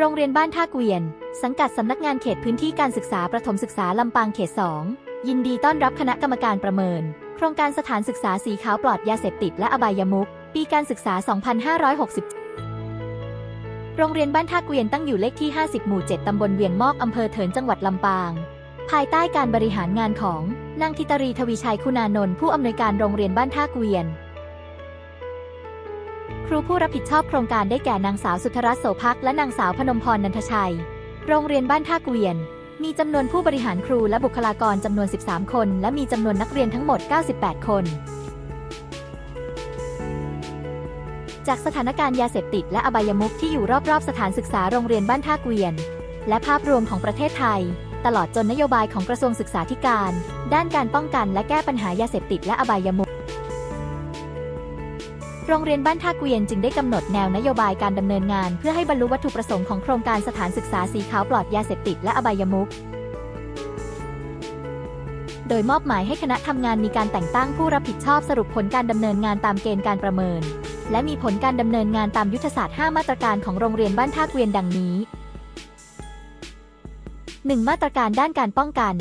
โรงเรียนบ้านท่าเกวียน สังกัดสำนักงานเขตพื้นที่การศึกษาประถมศึกษาลำปางเขต 2 ยินดีต้อนรับคณะกรรมการประเมิน โครงการสถานศึกษาสีขาวปลอดยาเสพติดและอบายมุขปีการศึกษา 2560 โรงเรียนบ้านท่าเกวียนตั้งอยู่เลขที่ 50 หมู่ 7 ตำบลเวียงมอกอำเภอเถินจังหวัดลำปาง ภายใต้การบริหารงานของนางธิตรีทวีชัยคุณานนท์ผู้อำนวยการโรงเรียนบ้านท่าเกวียน ครูผู้รับผิดชอบโครงการได้แก่นางสาวสุทรรัตน์โสภักและนางสาวพนมพรนันทชัย โรงเรียนบ้านท่าเกวียน มีจำนวนผู้บริหารครูและบุคลากรจำนวน 13 คน และมีจำนวนนักเรียนทั้งหมด 98 คน จากสถานการณ์ยาเสพติดและอบายมุขที่อยู่รอบๆ สถานศึกษาโรงเรียนบ้านท่าเกวียน และภาพรวมของประเทศไทย ตลอดจนนโยบายของกระทรวงศึกษาธิการ ด้านการป้องกันและแก้ปัญหายาเสพติดและอบายมุข โรงเรียนบ้านท่าเกวียนจึงได้กำหนดแนวนโยบายการดำเนินงาน เพื่อให้บรรลุวัตถุประสงค์ของโครงการสถานศึกษาสีขาวปลอดยาเสพติดและอบายมุขโดยมอบหมายให้คณะทำงานมีการแต่งตั้งผู้รับผิดชอบสรุปผลการดำเนินงานตามเกณฑ์การประเมิน และมีผลการดำเนินงานตามยุทธศาสตร์ 5 มาตรการของโรงเรียนบ้านท่าเกวียนดังนี้ 1. มาตรการด้านการป้องกัน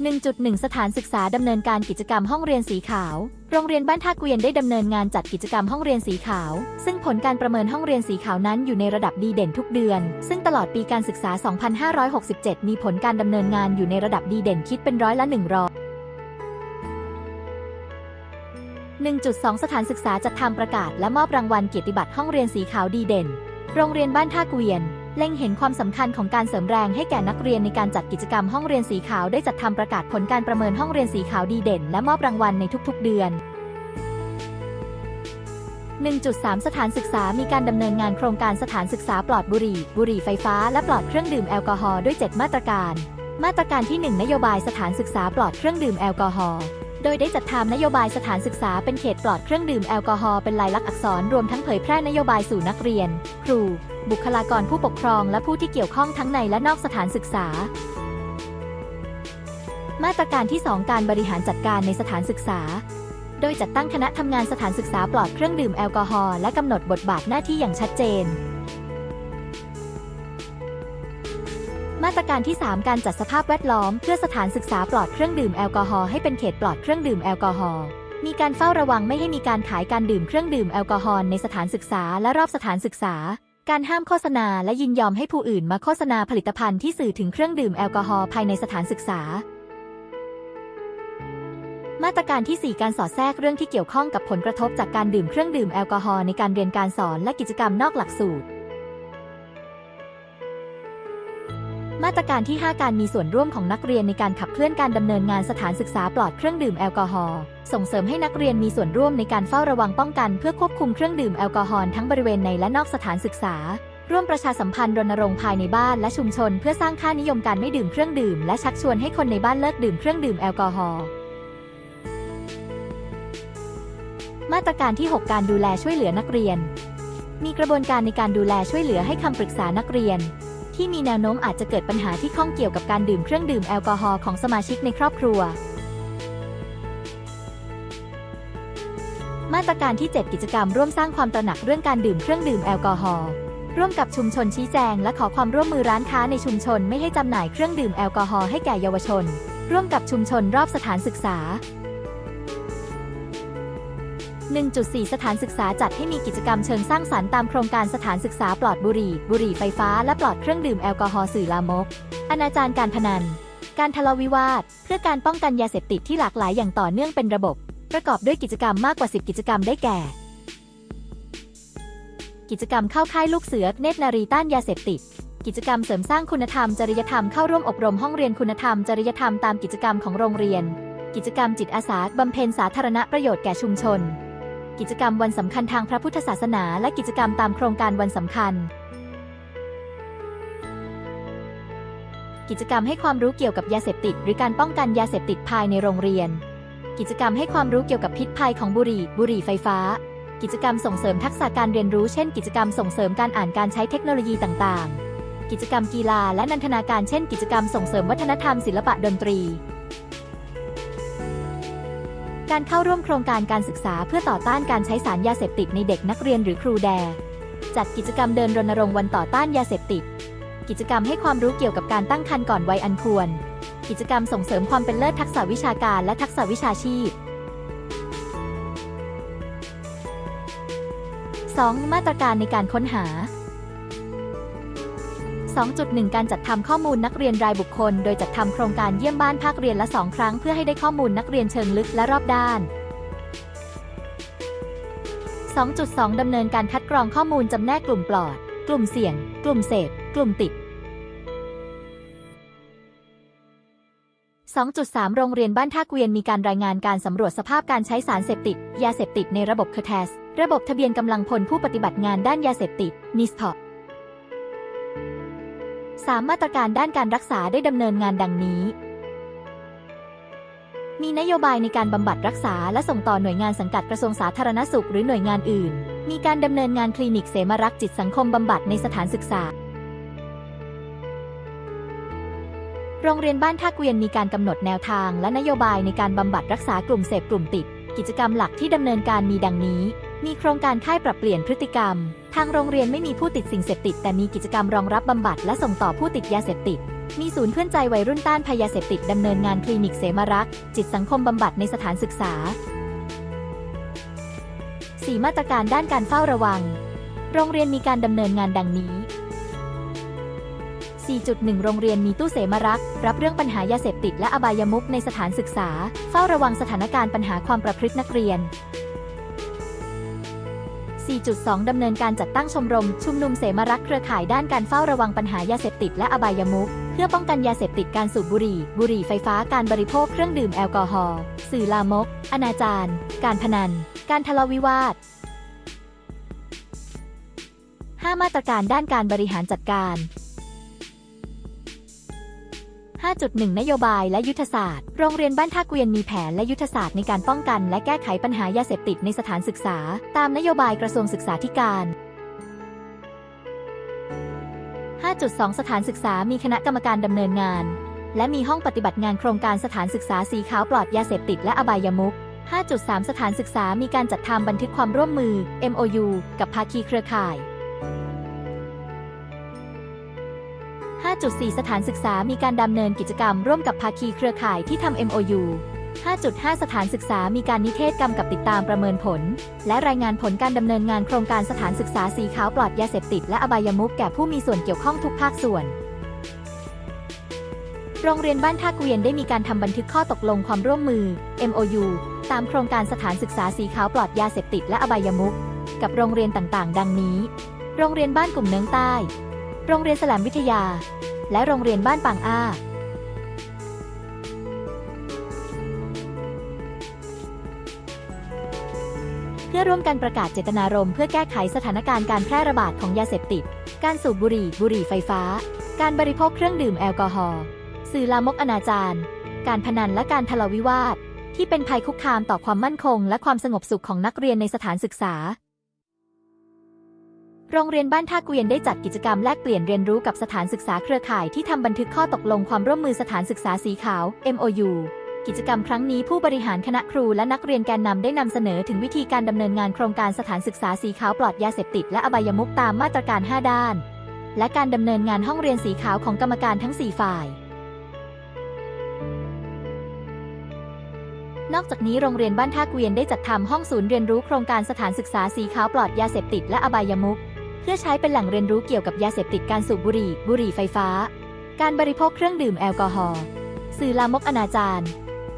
1.1 สถานศึกษาดำเนินการกิจกรรมห้องเรียนสีขาว โรงเรียนบ้านท่าเกวียนได้ดำเนินงานจัดกิจกรรมห้องเรียนสีขาว ซึ่งผลการประเมินห้องเรียนสีขาวนั้นอยู่ในระดับดีเด่นทุกเดือน ซึ่งตลอดปีการศึกษา 2567 มีผลการดำเนินงานอยู่ในระดับดีเด่นคิดเป็นร้อยละ 100 1.2 สถานศึกษาจัดทำประกาศและมอบรางวัลเกียรติบัตรห้องเรียนสีขาวดีเด่น โรงเรียนบ้านท่าเกวียน เล็งเห็นความสำคัญของการเสริมแรงให้แก่นักเรียนในการจัดกิจกรรมห้องเรียนสีขาวได้จัดทำประกาศผลการประเมินห้องเรียนสีขาวดีเด่น และมอบรางวัลในทุกๆเดือน 1.3 สถานศึกษามีการดำเนินงานโครงการสถานศึกษาปลอดบุหรี่ บุหรี่ไฟฟ้า และปลอดเครื่องดื่มแอลกอฮอล์ด้วย 7 มาตรการ มาตรการที่ 1 นโยบายสถานศึกษาปลอดเครื่องดื่มแอลกอฮอล์ โดยได้จัดทำนโยบายสถานศึกษาเป็นเขตปลอดเครื่องดื่มแอลกอฮอล์เป็นลายลักษณ์อักษรรวมทั้งเผยแพร่นโยบายสู่นักเรียน ครู บุคลากรผู้ปกครองและผู้ที่เกี่ยวข้องทั้งในและนอกสถานศึกษา มาตรการที่ 2 การบริหารจัดการในสถานศึกษา โดยจัดตั้งคณะทำงานสถานศึกษาปลอดเครื่องดื่มแอลกอฮอล์และกำหนดบทบาทหน้าที่อย่างชัดเจน มาตรการที่ 3 การจัดสภาพแวดล้อม เพื่อสถานศึกษาปลอดเครื่องดื่มแอลกอฮอล์ให้เป็นเขตปลอดเครื่องดื่มแอลกอฮอล์มีการเฝ้าระวังไม่ให้มีการขายการดื่มเครื่องดื่มแอลกอฮอล์ในสถานศึกษาและรอบสถานศึกษา การห้ามโฆษณาและยินยอมให้ผู้อื่นมาโฆษณาผลิตภัณฑ์ที่สื่อถึงเครื่องดื่มแอลกอฮอล์ภายในสถานศึกษา มาตรการที่ 4 การสอดแทรกเรื่องที่เกี่ยวข้องกับผลกระทบจากการดื่มเครื่องดื่มแอลกอฮอล์ในการเรียนการสอนและกิจกรรมนอกหลักสูตร มาตรการที่ 5 การมีส่วนร่วมของนักเรียนในการขับเคลื่อนการดำเนินงานสถานศึกษาปลอดเครื่องดื่มแอลกอฮอล์ส่งเสริมให้นักเรียนมีส่วนร่วมในการเฝ้าระวังป้องกันเพื่อควบคุมเครื่องดื่มแอลกอฮอล์ทั้งบริเวณในและนอกสถานศึกษา ร่วมประชาสัมพันธ์รณรงค์ภายในบ้านและชุมชน เพื่อสร้างค่านิยมการไม่ดื่มเครื่องดื่ม และชักชวนให้คนในบ้านเลิกดื่มเครื่องดื่มแอลกอฮอล์มาตรการที่ 6 การดูแลช่วยเหลือนักเรียน มีกระบวนการในการดูแลช่วยเหลือให้คำปรึกษานักเรียน ที่มีแนวโน้มอาจจะเกิดปัญหาที่ข้องเกี่ยวกับการดื่มเครื่องดื่มแอลกอฮอล์ของสมาชิกในครอบครัว มาตรการที่ 7 กิจกรรมร่วมสร้างความตระหนักเรื่องการดื่มเครื่องดื่มแอลกอฮอล์ร่วมกับชุมชนชี้แจง และขอความร่วมมือร้านค้าในชุมชนไม่ให้จำหน่ายเครื่องดื่มแอลกอฮอล์ให้แก่เยาวชน ร่วมกับชุมชนรอบสถานศึกษา 1.4 สถานศึกษาจัดให้มีกิจกรรมเชิงสร้างสรรค์ตามโครงการสถานศึกษาปลอดบุหรี่ บุหรี่ไฟฟ้า และปลอดเครื่องดื่มแอลกอฮอล์สื่อลามก อนาจารการพนัน การทะเลาะวิวาท เพื่อการป้องกันยาเสพติดที่หลากหลายอย่างต่อเนื่องเป็นระบบ ประกอบด้วยกิจกรรมมากกว่า 10 กิจกรรมได้แก่ กิจกรรมเข้าค่ายลูกเสือเนตรนารีต้านยาเสพติด กิจกรรมเสริมสร้างคุณธรรมจริยธรรมเข้าร่วมอบรมห้องเรียนคุณธรรมจริยธรรมตามกิจกรรมของโรงเรียน กิจกรรมจิตอาสาบำเพ็ญสาธารณประโยชน์แก่ชุมชน กิจกรรมวันสำคัญทางพระพุทธศาสนา และกิจกรรมตามโครงการวันสำคัญ กิจกรรมให้ความรู้เกี่ยวกับยาเสพติด หรือการป้องกันยาเสพติดภายในโรงเรียน กิจกรรมให้ความรู้เกี่ยวกับพิษภัยของบุหรี่ บุหรี่ไฟฟ้า กิจกรรมส่งเสริมทักษะการเรียนรู้ เช่น กิจกรรมส่งเสริมการอ่านการใช้เทคโนโลยีต่าง ๆ กิจกรรมกีฬาและนันทนาการ เช่น กิจกรรมส่งเสริมวัฒนธรรมศิลปะดนตรี การเข้าร่วมโครงการการศึกษาเพื่อต่อต้านการใช้สารยาเสพติดในเด็กนักเรียนหรือครูแด จัดกิจกรรมเดินรณรงค์วันต่อต้านยาเสพติด กิจกรรมให้ความรู้เกี่ยวกับการตั้งครรภ์ก่อนวัยอันควร กิจกรรมส่งเสริมความเป็นเลิศทักษะวิชาการและทักษะวิชาชีพ 2. มาตรการในการค้นหา 2.1 การจัดทำข้อมูลนักเรียนรายบุคคล โดยจัดทำโครงการเยี่ยมบ้านภาคเรียนละ 2 ครั้งเพื่อให้ได้ข้อมูลนักเรียนเชิงลึกและรอบด้าน 2.2 ดำเนินการคัดกรองข้อมูลจำแนกกลุ่มปลอด กลุ่มเสี่ยง กลุ่มเสพ กลุ่มติด 2.3 โรงเรียนบ้านท่าเกวียนมีการรายงานการสำรวจสภาพการใช้สารเสพติด ยาเสพติดในระบบเคเทส ระบบทะเบียนกำลังพลผู้ปฏิบัติงานด้านยาเสพติด NISPOP 3 มาตรการด้านการรักษาได้ดำเนินงานดังนี้ มีนโยบายในการบำบัดรักษาและส่งต่อหน่วยงานสังกัดกระทรวงสาธารณสุขหรือหน่วยงานอื่น มีการดำเนินงานคลินิกเสมารักจิตสังคมบำบัดในสถานศึกษา โรงเรียนบ้านท่าเกวียนมีการกำหนดแนวทางและนโยบายในการบำบัดรักษากลุ่มเสพกลุ่มติด กิจกรรมหลักที่ดำเนินการมีดังนี้ มีโครงการค่ายปรับเปลี่ยนพฤติกรรม ทางโรงเรียนไม่มีผู้ติดสิ่งเสพติด แต่มีกิจกรรมรองรับบำบัดและส่งต่อผู้ติดยาเสพติด มีศูนย์เพื่อนใจวัยรุ่นต้านภัยาเสพติดดำเนินงานคลินิกเสมารักจิตสังคมบำบัดในสถานศึกษา 4 มาตรการด้านการเฝ้าระวัง โรงเรียนมีการดำเนินงานดังนี้ 4.1 โรงเรียนมีตู้เสมารักรับเรื่องปัญหายาเสพติดและอบายมุขในสถานศึกษา เฝ้าระวังสถานการณ์ปัญหาความประพฤตินักเรียน 4.2 ดำเนินการจัดตั้งชมรม ชุมนุมเสมารักเครือข่ายด้านการเฝ้าระวังปัญหายาเสพติดและอบายมุขเพื่อป้องกันยาเสพติดการสูบบุหรี่ บุหรี่ไฟฟ้าการบริโภคเครื่องดื่มแอลกอฮอล์สื่อลามก อนาจารการพนัน การทะเลาะวิวาท 5 มาตรการด้านการบริหารจัดการ 5.1 นโยบายและยุทธศาสตร์ โรงเรียนบ้านท่าเกวียนมีแผนและยุทธศาสตร์ในการป้องกันและแก้ไขปัญหายาเสพติดในสถานศึกษา ตามนโยบายกระทรวงศึกษาธิการ 5.2 สถานศึกษามีคณะกรรมการดำเนินงาน และมีห้องปฏิบัติงานโครงการสถานศึกษาสีขาวปลอดยาเสพติดและอบายมุข5.3 สถานศึกษามีการจัดทำบันทึกความร่วมมือ MOU กับภาคีเครือข่าย 5.4 สถานศึกษามีการดำเนินกิจกรรมร่วมกับภาคีเครือข่ายที่ทำ MOU 5.5 สถานศึกษามีการนิเทศกรรมกับติดตามประเมินผล และรายงานผลการดำเนินงานโครงการสถานศึกษาสีขาวปลอดยาเสพติดและอบายมุขแก่ผู้มีส่วนเกี่ยวข้องทุกภาคส่วน โรงเรียนบ้านท่าเกวียนได้มีการทำบันทึกข้อตกลงความร่วมมือ MOU ตามโครงการสถานศึกษาสีขาวปลอดยาเสพติดและอบายมุขกับโรงเรียนต่างๆ ดังนี้ โรงเรียนบ้านกลุ่มเนืองใต้ โรงเรียนสลามวิทยา และโรงเรียนบ้านปางอาเพื่อร่วมกันประกาศเจตนารมณ์เพื่อแก้ไขสถานการณ์การแพร่ระบาดของยาเสพติด การสูบบุหรี่ บุหรี่ไฟฟ้า การบริโภคเครื่องดื่มแอลกอฮอล์ สื่อลามกอนาจารการพนันและการทะเลาวิวาท ที่เป็นภัยคุกคามต่อความมั่นคง และความสงบสุขของนักเรียนในสถานศึกษา โรงเรียนบ้านท่าเกวียนได้จัดกิจกรรมแลกเปลี่ยนเรียนรู้กับสถานศึกษาเครือข่ายที่ทำบันทึกข้อตกลงความร่วมมือสถานศึกษาสีขาว MOU กิจกรรมครั้งนี้ผู้บริหารคณะครูและนักเรียนแกนนำได้นำเสนอถึงวิธีการดำเนินงานโครงการสถานศึกษาสีขาวปลอดยาเสพติดและอบายมุขตามมาตรการ 5 ด้าน และการดำเนินงานห้องเรียนสีขาวของกรรมการทั้ง 4 ฝ่าย นอกจากนี้โรงเรียนบ้านท่าเกวียนได้จัดทำห้องศูนย์เรียนรู้โครงการสถานศึกษาสีขาวปลอดยาเสพติดและอบายมุข เพื่อใช้เป็นแหล่งเรียนรู้เกี่ยวกับยาเสพติดการสูบบุหรี่ บุหรี่ไฟฟ้า การบริโภคเครื่องดื่มแอลกอฮอล์สื่อลามกอนาจาร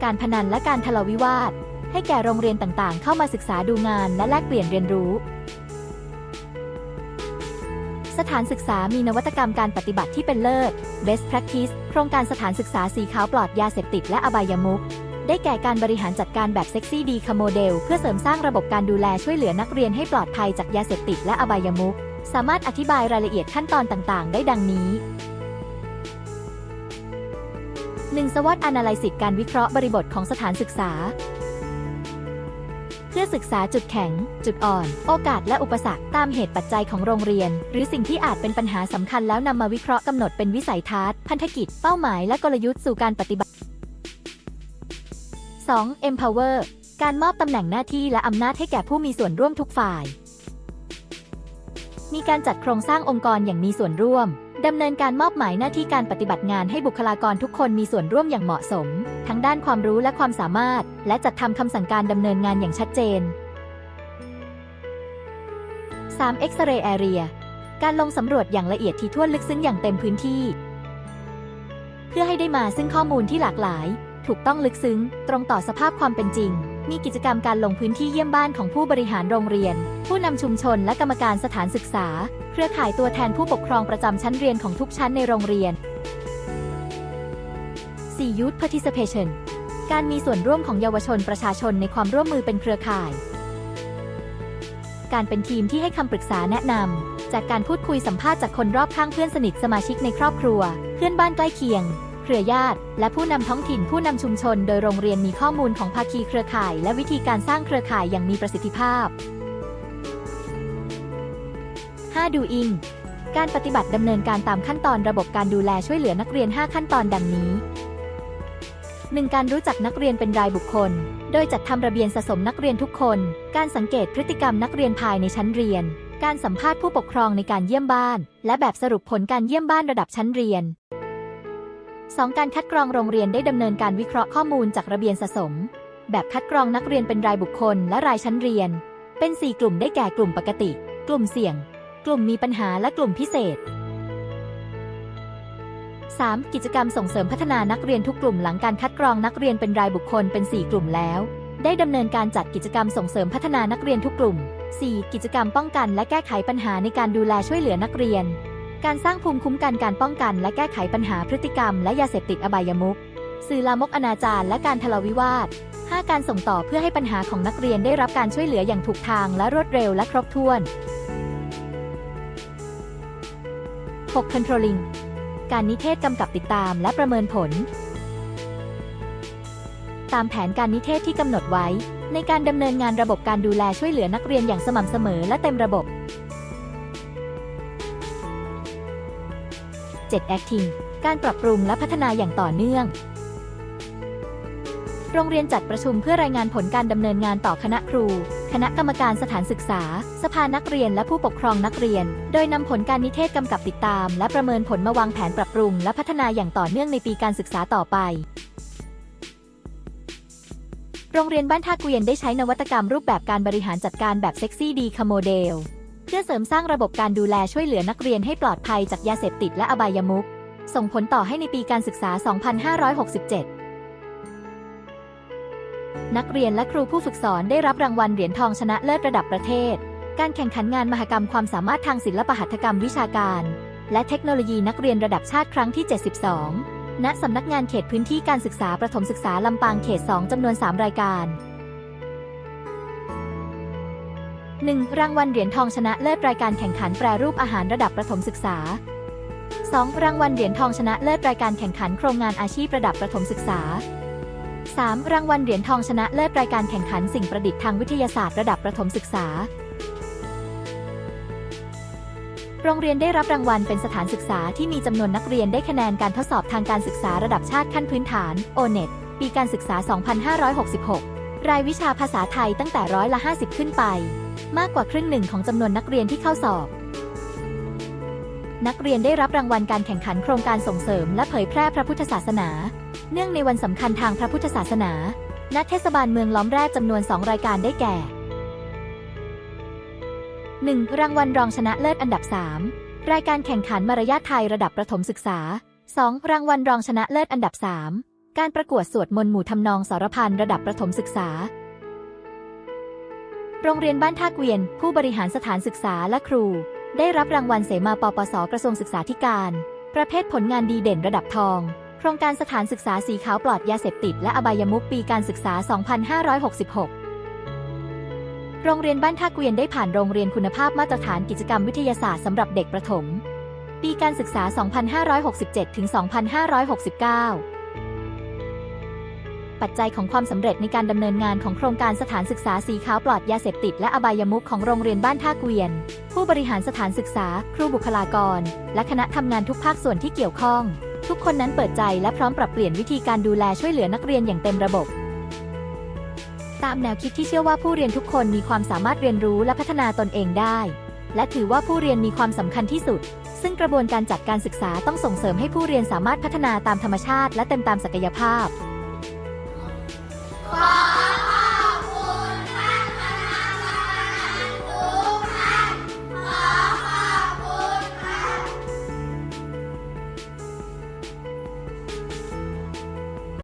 การพนันและการทะเลาะวิวาท ให้แก่โรงเรียนต่างๆ เข้ามาศึกษาดูงานและแลกเปลี่ยนเรียนรู้ สถานศึกษามีนวัตกรรมการปฏิบัติที่เป็นเลิศ Best Practice โครงการสถานศึกษาสีขาวปลอดยาเสพติดและอบายมุขได้แก่การบริหารจัดการแบบเซ็กซี่ดีคาโมเดล เพื่อเสริมสร้างระบบการดูแลช่วยเหลือนักเรียนให้ปลอดภัยจากยาเสพติดและอบายมุข สามารถอธิบายรายละเอียดขั้นตอนต่างๆ ได้ดังนี้ 1. SWOT Analysis การวิเคราะห์บริบทของสถานศึกษา เพื่อศึกษาจุดแข็ง จุดอ่อน โอกาสและอุปสรรคตามเหตุปัจจัยของโรงเรียน หรือสิ่งที่อาจเป็นปัญหาสำคัญแล้วนำมาวิเคราะห์กำหนดเป็นวิสัยทัศน์ พันธกิจ เป้าหมายและกลยุทธ์สู่การปฏิบัติ 2. Empower การมอบตำแหน่งหน้าที่และอำนาจให้แก่ผู้มีส่วนร่วมทุกฝ่าย มีการจัดโครงสร้างองค์กรอย่างมีส่วนร่วมดำเนินการมอบหมายหน้าที่การปฏิบัติงานให้บุคลากรทุกคนมีส่วนร่วมอย่างเหมาะสม ทั้งด้านความรู้และความสามารถ และจัดทำคำสั่งการดำเนินงานอย่างชัดเจน 3. X-ray Area การลงสำรวจอย่างละเอียดถี่ถ้วนลึกซึ้งอย่างเต็มพื้นที่ เพื่อให้ได้มาซึ่งข้อมูลที่หลากหลาย ถูกต้องลึกซึ้ง ตรงต่อสภาพความเป็นจริง มีกิจกรรมการลงพื้นที่เยี่ยมบ้านของผู้บริหารโรงเรียน ผู้นำชุมชนและกรรมการสถานศึกษา เครือข่ายตัวแทนผู้ปกครองประจำชั้นเรียนของทุกชั้นในโรงเรียน 4. Youth Participation การมีส่วนร่วมของเยาวชนประชาชนในความร่วมมือเป็นเครือข่าย การเป็นทีมที่ให้คำปรึกษาแนะนำจากการพูดคุยสัมภาษณ์จากคนรอบข้างเพื่อนสนิทสมาชิกในครอบครัว เพื่อนบ้านใกล้เคียง เครือญาติ และผู้นำท้องถิ่นผู้นำชุมชน โดยโรงเรียนมีข้อมูลของภาคีเครือข่าย และวิธีการสร้างเครือข่ายอย่างมีประสิทธิภาพ 5. ดูอิง การปฏิบัติดำเนินการตามขั้นตอนระบบการดูแลช่วยเหลือนักเรียน 5 ขั้นตอนดังนี้ 1. การรู้จักนักเรียนเป็นรายบุคคล โดยจัดทำระเบียนสะสมนักเรียนทุกคน การสังเกตพฤติกรรมนักเรียนภายในชั้นเรียน การสัมภาษณ์ผู้ปกครองในการเยี่ยมบ้าน และแบบสรุปผลการเยี่ยมบ้านระดับชั้นเรียน 2. การคัดกรองโรงเรียนได้ดำเนินการวิเคราะห์ข้อมูลจากระเบียนสะสม แบบคัดกรองนักเรียนเป็นรายบุคคลและรายชั้นเรียน เป็น 4 กลุ่มได้แก่กลุ่มปกติ กลุ่มเสี่ยง กลุ่มมีปัญหาและกลุ่มพิเศษ 3. กิจกรรมส่งเสริมพัฒนานักเรียนทุกกลุ่มหลังการคัดกรองนักเรียนเป็นรายบุคคลเป็น 4 กลุ่มแล้ว ได้ดำเนินการจัดกิจกรรมส่งเสริมพัฒนานักเรียนทุกกลุ่ม 4. กิจกรรมป้องกันและแก้ไขปัญหาในการดูแลช่วยเหลือนักเรียน การสร้างภูมิคุ้มกันการป้องกัน และแก้ไขปัญหาพฤติกรรม และยาเสพติดอบายมุขสื่อลามกอนาจารและการทะเลาวิวาท 5. การส่งต่อเพื่อให้ปัญหาของนักเรียนได้รับการช่วยเหลืออย่างถูกทางและรวดเร็วและครบถ้วน 6. Controlling การนิเทศกำกับติดตามและประเมินผล ตามแผนการนิเทศที่กำหนดไว้ ในการดำเนินงานระบบการดูแลช่วยเหลือนักเรียนอย่างสม่ำเสมอและเต็มระบบ 7. Acting การปรับปรุงและพัฒนาอย่างต่อเนื่อง โรงเรียนจัดประชุมเพื่อรายงานผลการดำเนินงานต่อคณะครู คณะกรรมการสถานศึกษา สภานักเรียนและผู้ปกครองนักเรียน โดยนำผลการนิเทศกำกับติดตาม และประเมินผลมาวางแผนปรับปรุง และพัฒนาอย่างต่อเนื่องในปีการศึกษาต่อไปโรงเรียนบ้านท่าเกวียนได้ใช้นวัตกรรมรูปแบบการบริหารจัดการแบบเซ็กซี่ดีคโมเดล เพื่อเสริมสร้างระบบการดูแลช่วยเหลือนักเรียนให้ปลอดภัยจากยาเสพติดและอบายมุขส่งผลต่อให้ในปีการศึกษา 2567นักเรียนและครูผู้ฝึกสอนได้รับรางวัลเหรียญทองชนะเลิศระดับประเทศ การแข่งขันงานมหกรรมความสามารถทางศิลปหัตถกรรมวิชาการ และเทคโนโลยีนักเรียนระดับชาติครั้งที่ 72 ณ สำนักงานเขตพื้นที่การศึกษาประถมศึกษาลำปางเขต 2 จำนวน 3 รายการ 1. รางวัลเหรียญทองชนะเลิศรายการแข่งขันแปรรูปอาหารระดับประถมศึกษา 2. รางวัลเหรียญทองชนะเลิศรายการแข่งขันโครงงานอาชีพระดับประถมศึกษา 3. รางวัลเหรียญทองชนะเลิศรายการแข่งขันสิ่งประดิษฐ์ทางวิทยาศาสตร์ระดับประถมศึกษา โรงเรียนได้รับรางวัลเป็นสถานศึกษาที่มีจำนวนนักเรียนได้คะแนนการทดสอบทางการศึกษาระดับชาติขั้นพื้นฐาน O-NET ปีการศึกษา 2566 รายวิชาภาษาไทยตั้งแต่ร้อยละ 50 ขึ้นไป มากกว่าครึ่งหนึ่งของจำนวนนักเรียนที่เข้าสอบ นักเรียนได้รับรางวัลการแข่งขันโครงการส่งเสริม และเผยแพร่พระพุทธศาสนา เนื่องในวันสำคัญทางพระพุทธศาสนา ณ เทศบาลเมืองล้อมแรกจำนวน 2 รายการได้แก่ 1. รางวัลรองชนะเลิศอันดับ 3 รายการแข่งขันมารยาทไทยระดับประถมศึกษา 2. รางวัลรองชนะเลิศอันดับ 3 การประกวดสวดมนต์หมู่ทำนองสารพันระดับประถมศึกษา โรงเรียนบ้านท่าเกวียน ผู้บริหารสถานศึกษาและครู ได้รับรางวัลเสมาปปสกระทรวงศึกษาธิการ ประเภทผลงานดีเด่นระดับทอง โครงการสถานศึกษาสีขาวปลอดยาเสพติด และอบายมุขปีการศึกษา 2566โรงเรียนบ้านท่าเกวียนได้ผ่านโรงเรียนคุณภาพมาตรฐานกิจกรรมวิทยาศาสตร์สำหรับเด็กประถม ปีการศึกษา 2567 ถึง 2569 ปัจจัยของความสำเร็จในการดำเนินงานของโครงการสถานศึกษาสีขาวปลอดยาเสพติดและอบายมุขของโรงเรียนบ้านท่าเกวียน ผู้บริหารสถานศึกษา ครูบุคลากร และคณะทำงานทุกภาคส่วนที่เกี่ยวข้อง ทุกคนนั้นเปิดใจและพร้อมปรับเปลี่ยนวิธีการดูแลช่วยเหลือนักเรียนอย่างเต็มระบบ ตามแนวคิดที่เชื่อว่าผู้เรียนทุกคนมีความสามารถเรียนรู้และพัฒนาตนเองได้ และถือว่าผู้เรียนมีความสำคัญที่สุดซึ่งกระบวนการจัดการศึกษาต้องส่งเสริมให้ผู้เรียนสามารถพัฒนาตามธรรมชาติและเต็มตามศักยภาพ